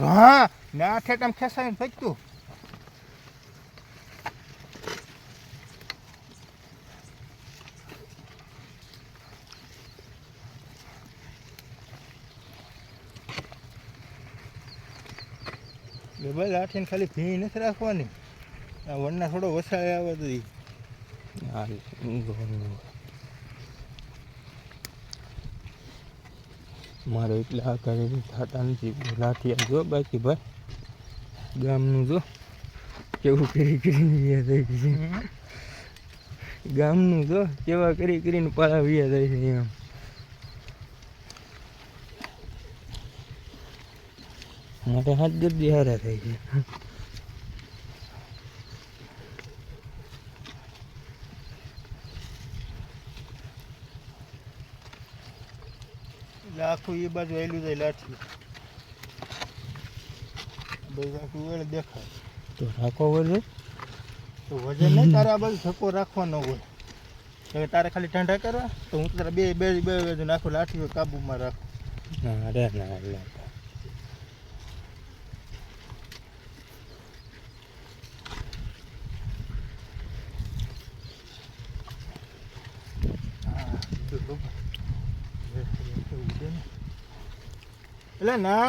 હા, ના ઠેઠ આમ ખેસાઈને ભાઈ ડબલ આઠીને ખાલી ભીણ નથી રાખવાની. આ વરના થોડો વસાય આવે તો મારે એટલે આ ઘરે થતા નથી. લાઠિયા જો બાકી ભાઈ, ગામનું જો કેવું કરી કરીને વ્યા થઈ છે. ગામનું જો કેવા કરી કરીને પાળા વ્યા થાય છે એમ. માટે હાથ જલ્દી હારા થાય છે. એટલે આખું એ બાજુ આવેલું જાય લાઠી. બસ આખું વેળ દેખાય. તો રાખો વજન. તો વજન નહીં તારે આ બાજુ ધક્કો રાખવાનો હોય. હવે તારે ખાલી ઠંડા કરવા તો હું તારે બે બે બે બાજુ નાખું લાઠીઓ કાબુમાં રાખું. ના રે ના લે એટલે ના